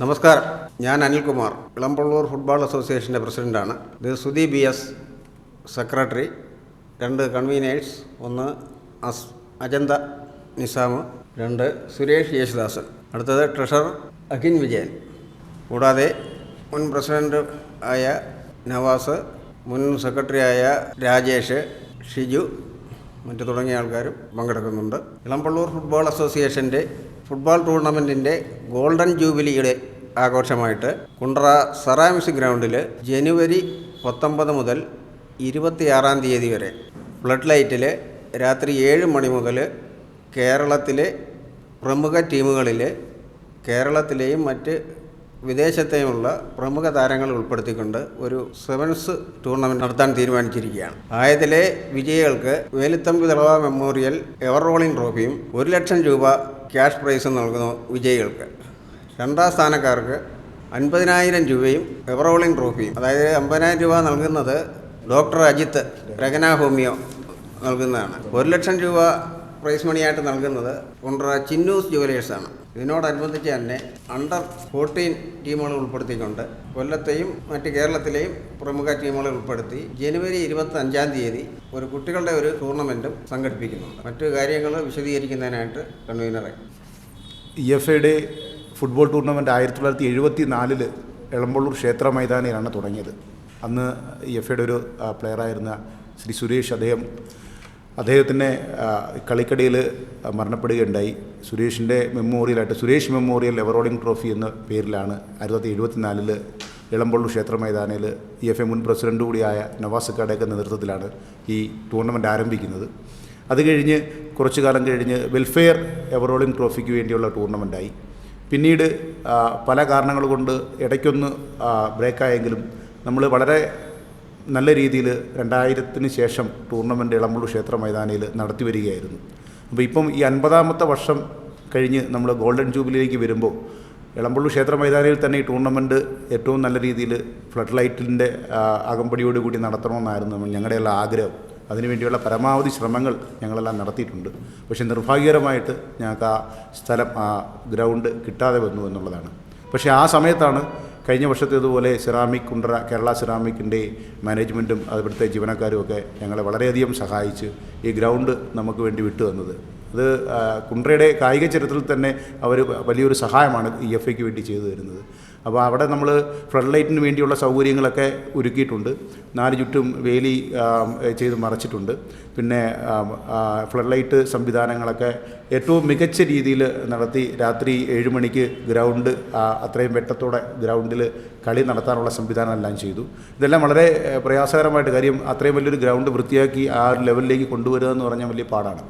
നമസ്കാരം. ഞാൻ അനിൽകുമാർ. ഇളമ്പള്ളൂർ ഫുട്ബോൾ അസോസിയേഷന്റെ പ്രസിഡന്റാണ് ഇത് സുധി ബി എസ് സെക്രട്ടറി രണ്ട് കൺവീനേഴ്സ് ഒന്ന് അസ് അജന്ത നിസാം രണ്ട് സുരേഷ് യേശുദാസൻ. അടുത്തത് ട്രഷറർ അഖിൻ വിജയൻ. കൂടാതെ മുൻ പ്രസിഡന്റ് ആയ നവാസ് മുൻ സെക്രട്ടറി ആയ രാജേഷ് ഷിജു മറ്റു തുടങ്ങിയ ആൾക്കാരും പങ്കെടുക്കുന്നുണ്ട്. ഇളമ്പള്ളൂർ ഫുട്ബോൾ അസോസിയേഷന്റെ ഫുട്ബോൾ ടൂർണമെന്റിന്റെ ഗോൾഡൻ ജൂബിലിയുടെ ആഘോഷമായിട്ട് കുണ്ട്ര സെറാമിക്സ് ഗ്രൗണ്ടിൽ ജനുവരി പത്തൊമ്പത് മുതൽ ഇരുപത്തിയാറാം തീയതി വരെ ഫ്ലഡ് ലൈറ്റിൽ രാത്രി ഏഴ് മണി മുതൽ കേരളത്തിലെ പ്രമുഖ ടീമുകളിൽ കേരളത്തിലെയും മറ്റ് വിദേശത്തെയുമുള്ള പ്രമുഖ താരങ്ങൾ ഉൾപ്പെടുത്തിക്കൊണ്ട് ഒരു സെവൻസ് ടൂർണമെന്റ് നടത്താൻ തീരുമാനിച്ചിരിക്കുകയാണ്. ആയതിലെ വിജയികൾക്ക് Veluthampi Dalawa memorial ever rolling ട്രോഫിയും ഒരു ലക്ഷം രൂപ ക്യാഷ് പ്രൈസ് നൽകുന്നു വിജയികൾക്ക്. രണ്ടാം സ്ഥാനക്കാർക്ക് അൻപതിനായിരം രൂപയും എവറോളിംഗ് ട്രോഫിയും അതായത് അമ്പതിനായിരം രൂപ നൽകുന്നത് ഡോക്ടർ അജിത്ത് രഗന ഹോമിയോ നൽകുന്നതാണ്. ഒരു ലക്ഷം രൂപ പ്രൈസ് മണിയായിട്ട് നൽകുന്നത് കൊണ്ട ചിന്നൂസ് ജുവലേഴ്സാണ്. ഇതിനോടനുബന്ധിച്ച് തന്നെ അണ്ടർ ഫോർട്ടീൻ ടീമുകൾ ഉൾപ്പെടുത്തിക്കൊണ്ട് കൊല്ലത്തെയും മറ്റ് കേരളത്തിലെയും പ്രമുഖ ടീമുകളെ ഉൾപ്പെടുത്തി ജനുവരി ഇരുപത്തി അഞ്ചാം തീയതി ഒരു കുട്ടികളുടെ ഒരു ടൂർണമെന്റും സംഘടിപ്പിക്കുന്നുണ്ട്. മറ്റു കാര്യങ്ങൾ വിശദീകരിക്കുന്നതിനായിട്ട് കൺവീനറെ. ഇ എഫ് എയുടെ ഫുട്ബോൾ ടൂർണമെന്റ് ആയിരത്തി തൊള്ളായിരത്തി എഴുപത്തി നാലിൽ എളമ്പള്ളൂർ ക്ഷേത്ര മൈതാനിയിലാണ് തുടങ്ങിയത്. അന്ന് ഇ എഫ് എയുടെ ഒരു പ്ലെയറായിരുന്ന ശ്രീ സുരേഷ് അദ്ദേഹം അദ്ദേഹത്തിന്റെ കളിക്കടയിൽ മരണപ്പെടുകയുണ്ടായി. സുരേഷിന്റെ മെമ്മോറിയലായിട്ട് Suresh memorial ever rolling trophy എന്ന പേരിലാണ് ആയിരത്തി തൊള്ളായിരത്തി എഴുപത്തി ഇളമ്പള്ളു ക്ഷേത്ര മൈതാനിയിൽ ഇ എഫ് എ മുൻ പ്രസിഡന്റ് കൂടിയായ നവാസ് അക്കാഡയുടെ നേതൃത്വത്തിലാണ് ഈ ടൂർണമെന്റ് ആരംഭിക്കുന്നത്. അത് കഴിഞ്ഞ് കുറച്ചു കാലം കഴിഞ്ഞ് വെൽഫെയർ എവറോളിംഗ് ട്രോഫിക്ക് വേണ്ടിയുള്ള ടൂർണമെന്റായി പിന്നീട് പല കാരണങ്ങൾ കൊണ്ട് ഇടയ്ക്കൊന്ന് ബ്രേക്കായെങ്കിലും നമ്മൾ വളരെ നല്ല രീതിയിൽ രണ്ടായിരത്തിന് ശേഷം ടൂർണമെന്റ് ഇളമ്പള്ളൂർ ക്ഷേത്ര മൈതാനിയിൽ നടത്തി വരികയായിരുന്നു. അപ്പോൾ ഇപ്പം ഈ അൻപതാമത്തെ വർഷം കഴിഞ്ഞ് നമ്മൾ ഗോൾഡൻ ജൂബിലിയിലേക്ക് വരുമ്പോൾ ഇളമ്പള്ളൂർ ക്ഷേത്ര മൈതാനിയിൽ തന്നെ ഈ ടൂർണമെന്റ് ഏറ്റവും നല്ല രീതിയിൽ ഫ്ലഡ് ലൈറ്റിന്റെ അകമ്പടിയോടുകൂടി നടത്തണമെന്നായിരുന്നു നമ്മൾ ഞങ്ങളുടെയുള്ള ആഗ്രഹം. അതിനുവേണ്ടിയുള്ള പരമാവധി ശ്രമങ്ങൾ ഞങ്ങളെല്ലാം നടത്തിയിട്ടുണ്ട്. പക്ഷേ നിർഭാഗ്യകരമായിട്ട് ഞങ്ങൾക്ക് ആ സ്ഥലം ആ ഗ്രൗണ്ട് കിട്ടാതെ വന്നു എന്നുള്ളതാണ്. പക്ഷേ ആ സമയത്താണ് കഴിഞ്ഞ വർഷത്തേതുപോലെ സിറാമിക് കുണ്ട്ര കേരള സിറാമിക്കിന്റെ മാനേജ്മെന്റും അവിടുത്തെ ജീവനക്കാരും ഒക്കെ ഞങ്ങളെ വളരെയധികം സഹായിച്ച് ഈ ഗ്രൗണ്ട് നമുക്ക് വേണ്ടി വിട്ടു തന്നത്. അത് കുണ്ട്രയുടെ കായിക ചരിത്രത്തിൽ തന്നെ അവർ വലിയൊരു സഹായമാണ് ഇ എഫ് എക്ക് വേണ്ടി ചെയ്തു തരുന്നത്. അപ്പോൾ അവിടെ നമ്മൾ ഫ്ലഡ് ലൈറ്റിന് വേണ്ടിയുള്ള സൗകര്യങ്ങളൊക്കെ ഒരുക്കിയിട്ടുണ്ട്. നാല് ചുറ്റും വേലി ചെയ്ത് മറച്ചിട്ടുണ്ട്. പിന്നെ ഫ്ലഡ് ലൈറ്റ് സംവിധാനങ്ങളൊക്കെ ഏറ്റവും മികച്ച രീതിയിൽ നടത്തി രാത്രി ഏഴ് മണിക്ക് ഗ്രൗണ്ട് അത്രയും വെട്ടത്തോടെ ഗ്രൗണ്ടിൽ കളി നടത്താനുള്ള സംവിധാനം എല്ലാം ചെയ്തു. ഇതെല്ലാം വളരെ പ്രയാസകരമായിട്ട് കാര്യം അത്രയും വലിയൊരു ഗ്രൗണ്ട് വൃത്തിയാക്കി ആ ഒരു ലെവലിലേക്ക് കൊണ്ടുവരിക എന്ന് പറഞ്ഞാൽ വലിയ പാടാണ്.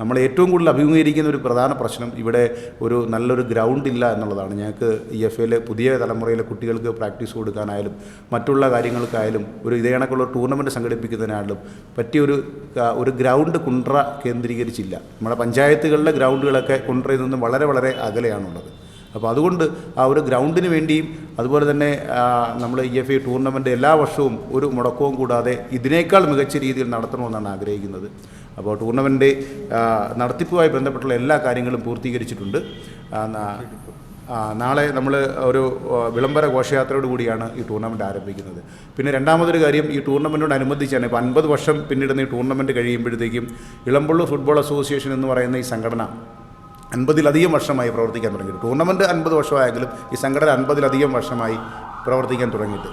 നമ്മൾ ഏറ്റവും കൂടുതൽ അഭിമുഖീകരിക്കുന്ന ഒരു പ്രധാന പ്രശ്നം ഇവിടെ ഒരു നല്ലൊരു ഗ്രൗണ്ട് ഇല്ല എന്നുള്ളതാണ്. ഞങ്ങൾക്ക് ഇ എഫ് എയിലെ പുതിയ തലമുറയിലെ കുട്ടികൾക്ക് പ്രാക്ടീസ് കൊടുക്കാനായാലും മറ്റുള്ള കാര്യങ്ങൾക്കായാലും ഒരു ഇതേ കണക്കുള്ള ടൂർണമെന്റ് സംഘടിപ്പിക്കുന്നതിനായാലും പറ്റിയൊരു ഒരു ഗ്രൗണ്ട് കുണ്ട്ര കേന്ദ്രീകരിച്ചില്ല. നമ്മുടെ പഞ്ചായത്തുകളിലെ ഗ്രൗണ്ടുകളൊക്കെ കുണ്ട്രയിൽ നിന്നും വളരെ വളരെ അകലെയാണുള്ളത്. അപ്പോൾ അതുകൊണ്ട് ആ ഒരു ഗ്രൗണ്ടിന് വേണ്ടിയും അതുപോലെ തന്നെ നമ്മൾ ഇ എഫ് ഐ ടൂർണമെന്റ് എല്ലാ വർഷവും ഒരു മുടക്കവും കൂടാതെ ഇതിനേക്കാൾ മികച്ച രീതിയിൽ നടത്തണമെന്നാണ് ആഗ്രഹിക്കുന്നത്. അപ്പോൾ ടൂർണമെന്റ് നടത്തിപ്പുമായി ബന്ധപ്പെട്ടുള്ള എല്ലാ കാര്യങ്ങളും പൂർത്തീകരിച്ചിട്ടുണ്ട്. നാളെ നമ്മൾ ഒരു വിളംബര ഘോഷയാത്രയോട് കൂടിയാണ് ഈ ടൂർണമെന്റ് ആരംഭിക്കുന്നത്. പിന്നെ രണ്ടാമതൊരു കാര്യം ഈ ടൂർണമെന്റിനോടനുബന്ധിച്ചാണ് ഇപ്പോൾ അൻപത് വർഷം പിന്നിടുന്ന ഈ ടൂർണമെന്റ് കഴിയുമ്പോഴത്തേക്കും ഇളമ്പള്ളൂർ ഫുട്ബോൾ അസോസിയേഷൻ എന്ന് പറയുന്ന ഈ സംഘടന അൻപതിലധികം വർഷമായി പ്രവർത്തിക്കാൻ തുടങ്ങിയിട്ട്. ടൂർണമെന്റ് അൻപത് വർഷമായെങ്കിലും ഈ സംഘടന അൻപതിലധികം വർഷമായി പ്രവർത്തിക്കാൻ തുടങ്ങിയിട്ട്.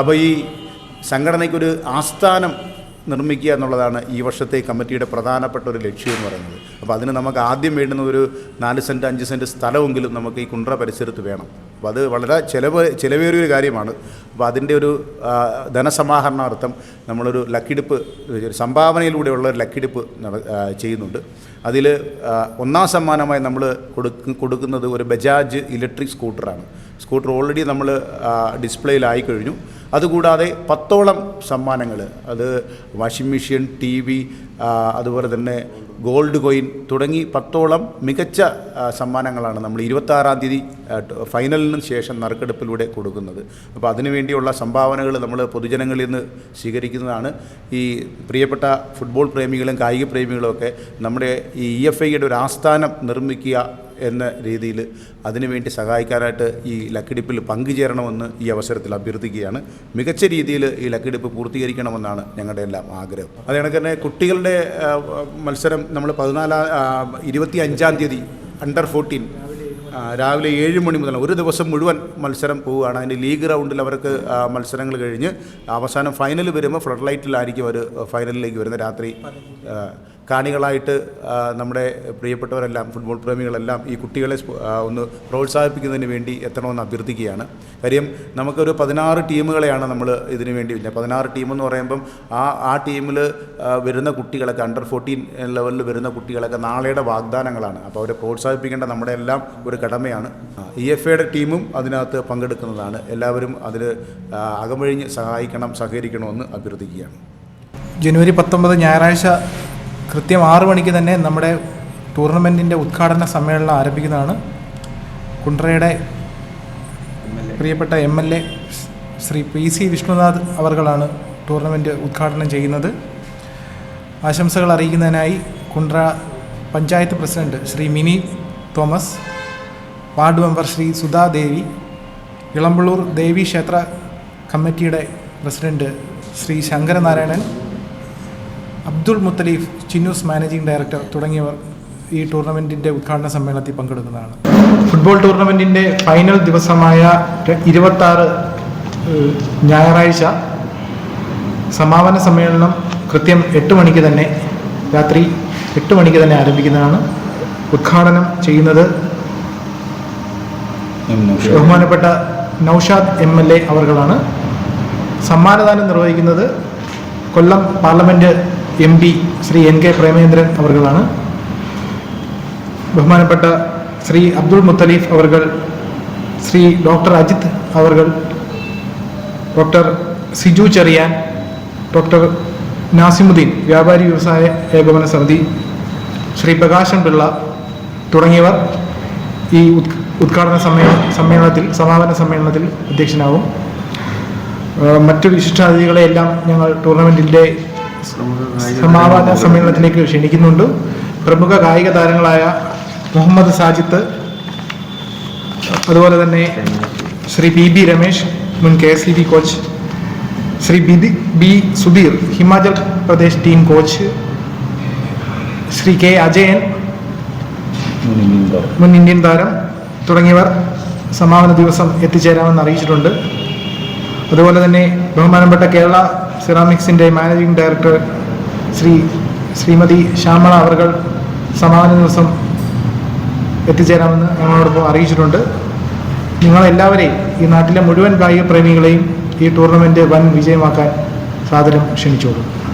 അപ്പോൾ ഈ സംഘടനയ്ക്കൊരു ആസ്ഥാനം നിർമ്മിക്കുക എന്നുള്ളതാണ് ഈ വർഷത്തെ കമ്മിറ്റിയുടെ പ്രധാനപ്പെട്ട ഒരു ലക്ഷ്യം എന്ന് പറയുന്നത്. അപ്പോൾ അതിന് നമുക്ക് ആദ്യം വേണ്ടുന്ന ഒരു നാല് സെന്റ് അഞ്ച് സെന്റ് സ്ഥലമെങ്കിലും നമുക്ക് ഈ കുണ്ട്ര പരിസരത്ത് വേണം. അപ്പോൾ അത് വളരെ ചിലവ് ചിലവേറിയൊരു കാര്യമാണ്. അപ്പോൾ അതിന്റെ ഒരു ധനസമാഹരണാർത്ഥം നമ്മളൊരു ലക്കിടിപ്പ് ഒരു സംഭാവനയിലൂടെയുള്ള ഒരു ലക്കിടിപ്പ് ചെയ്യുന്നുണ്ട്. അതിൽ ഒന്നാം സമ്മാനമായി നമ്മൾ കൊടുക്ക കൊടുക്കുന്നത് ഒരു ബജാജ് ഇലക്ട്രിക് സ്കൂട്ടറാണ്. സ്കൂട്ടർ ഓൾറെഡി നമ്മൾ ഡിസ്പ്ലേയിലായി കഴിഞ്ഞു. അതുകൂടാതെ പത്തോളം സമ്മാനങ്ങൾ. അത് വാഷിംഗ് മെഷീൻ ടി വി അതുപോലെ തന്നെ ഗോൾഡ് കോയിൻ തുടങ്ങി പത്തോളം മികച്ച സമ്മാനങ്ങളാണ് നമ്മൾ ഇരുപത്താറാം തീയതി ഫൈനലിന് ശേഷം നറുക്കെടുപ്പിലൂടെ കൊടുക്കുന്നത്. അപ്പോൾ അതിനുവേണ്ടിയുള്ള സംഭാവനകൾ നമ്മൾ പൊതുജനങ്ങളിൽ നിന്ന് സ്വീകരിക്കുന്നതാണ്. ഈ പ്രിയപ്പെട്ട ഫുട്ബോൾ പ്രേമികളും കായിക പ്രേമികളും ഒക്കെ നമ്മുടെ ഈ ഇ എഫ് ഐയുടെ ഒരു ആസ്ഥാനം നിർമ്മിക്കുക എന്ന രീതിയിൽ അതിനുവേണ്ടി സഹായിക്കാനായിട്ട് ഈ ലക്കിടിപ്പിൽ പങ്കുചേരണമെന്ന് ഈ അവസരത്തിൽ അഭ്യർത്ഥിക്കുകയാണ്. മികച്ച രീതിയിൽ ഈ ലക്കിടിപ്പ് പൂർത്തീകരിക്കണമെന്നാണ് ഞങ്ങളുടെ എല്ലാം ആഗ്രഹം. അത് കണക്ക് തന്നെ കുട്ടികളുടെ മത്സരം നമ്മൾ പതിനാലാം ഇരുപത്തി അഞ്ചാം തീയതി അണ്ടർ ഫോർട്ടീൻ രാവിലെ ഏഴ് മണി മുതൽ ഒരു ദിവസം മുഴുവൻ മത്സരം പോവുകയാണ്. അതിന്റെ ലീഗ് റൗണ്ടിൽ അവർക്ക് മത്സരങ്ങൾ കഴിഞ്ഞ് അവസാനം ഫൈനൽ വരുമ്പോൾ ഫ്ലഡ് ലൈറ്റിലായിരിക്കും അവർ ഫൈനലിലേക്ക് വരുന്നത് രാത്രി കാണികളായിട്ട് നമ്മുടെ പ്രിയപ്പെട്ടവരെല്ലാം ഫുട്ബോൾ പ്രേമികളെല്ലാം ഈ കുട്ടികളെ ഒന്ന് പ്രോത്സാഹിപ്പിക്കുന്നതിന് വേണ്ടി എത്തണമെന്ന് അഭ്യർത്ഥിക്കുകയാണ്. കാര്യം നമുക്കൊരു പതിനാറ് ടീമുകളെയാണ് നമ്മൾ ഇതിനു വേണ്ടി വരുന്നത്. പതിനാറ് ടീമെന്ന് പറയുമ്പം ആ ആ ടീമിൽ വരുന്ന കുട്ടികളൊക്കെ അണ്ടർ ഫോർട്ടീൻ ലെവലിൽ വരുന്ന കുട്ടികളൊക്കെ നാളെയുടെ വാഗ്ദാനങ്ങളാണ്. അപ്പോൾ അവരെ പ്രോത്സാഹിപ്പിക്കേണ്ട നമ്മുടെ എല്ലാം ഒരു കടമയാണ്. ഇ എഫ് എയുടെ ടീമും അതിനകത്ത് പങ്കെടുക്കുന്നതാണ്. എല്ലാവരും അതിൽ അകമഴിഞ്ഞ് സഹായിക്കണം സഹകരിക്കണമെന്ന് അഭ്യർത്ഥിക്കുകയാണ്. ജനുവരി പത്തൊമ്പത് ഞായറാഴ്ച കൃത്യം ആറു മണിക്ക് തന്നെ നമ്മുടെ ടൂർണമെന്റിന്റെ ഉദ്ഘാടന സമ്മേളനം ആരംഭിക്കുന്നതാണ്. കുണ്ട്രയുടെ പ്രിയപ്പെട്ട M L A Shri P C Vishnunath അവർകളാണ് tournament ഉദ്ഘാടനം ചെയ്യുന്നത്. ആശംസകൾ അറിയിക്കുന്നതിനായി Kundara panchayat president Shri Mini Thomas ward member Shri Sudha Devi Elampalloor Devi ക്ഷേത്ര കമ്മിറ്റിയുടെ president Shri Sankaranarayanan Abdul Muthaleef Chinnus managing director തുടങ്ങിയവർ ഈ ടൂർണമെന്റിന്റെ ഉദ്ഘാടന സമ്മേളനത്തിൽ പങ്കെടുക്കുന്നതാണ്. ഫുട്ബോൾ ടൂർണമെന്റിന്റെ ഫൈനൽ ദിവസമായ ഇരുപത്താറ് ഞായറാഴ്ച സമാപന സമ്മേളനം കൃത്യം എട്ട് മണിക്ക് തന്നെ രാത്രി എട്ട് മണിക്ക് തന്നെ ആരംഭിക്കുന്നതാണ്. ഉദ്ഘാടനം ചെയ്യുന്നത് ബഹുമാനപ്പെട്ട നൌഷാദ് എം എൽ എ അവർകളാണ്. സമ്മാനദാനം നിർവഹിക്കുന്നത് Kollam parliament M P Shri N K Premendran അവർകളാണ്. ബഹുമാനപ്പെട്ട ശ്രീ അബ്ദുൾ മുത്തലീഫ് അവർകൾ ശ്രീ ഡോക്ടർ അജിത് അവർകൾ ഡോക്ടർ സിജു ചെറിയാൻ ഡോക്ടർ നാസിമുദ്ദീൻ വ്യാപാരി വ്യവസായ ഏകോപന സമിതി ശ്രീ പ്രകാശൻ പിള്ള തുടങ്ങിയവർ ഈ ഉദ്- ഉദ്ഘാടന സമ്മേളന സമ്മേളനത്തിൽ സമാപന സമ്മേളനത്തിൽ അധ്യക്ഷനാവും. മറ്റു വിശിഷ്ടാതിഥികളെയെല്ലാം ഞങ്ങൾ ടൂർണമെന്റിന്റെ സമാപന സമ്മേളനത്തിലേക്ക് ക്ഷണിക്കുന്നുണ്ട്. പ്രമുഖ കായിക താരങ്ങളായ മുഹമ്മദ് സാജിത്ത് അതുപോലെ തന്നെ ശ്രീ പി ബി രമേശ് മുൻ K S C B coach Shri ബിദി B Sudheer Himachal Pradesh team coach Shri K Ajayan മുൻ ഇന്ത്യൻ താരം തുടങ്ങിയവർ സമാപന ദിവസം എത്തിച്ചേരാമെന്ന് അറിയിച്ചിട്ടുണ്ട്. അതുപോലെ തന്നെ ബഹുമാനപ്പെട്ട കേരള സിറാമിക്സിന്റെ മാനേജിംഗ് ഡയറക്ടർ ശ്രീ ശ്രീമതി ശ്യാമള അവർകൾ സമാപന ദിവസം എത്തിച്ചേരാമെന്ന് ഞങ്ങളോടൊപ്പം അറിയിച്ചിട്ടുണ്ട്. നിങ്ങളെല്ലാവരെയും ഈ നാട്ടിലെ മുഴുവൻ കായിക പ്രേമികളെയും ഈ ടൂർണമെന്റ് വൻ വിജയമാക്കാൻ സാധനം ക്ഷണിച്ചോളൂ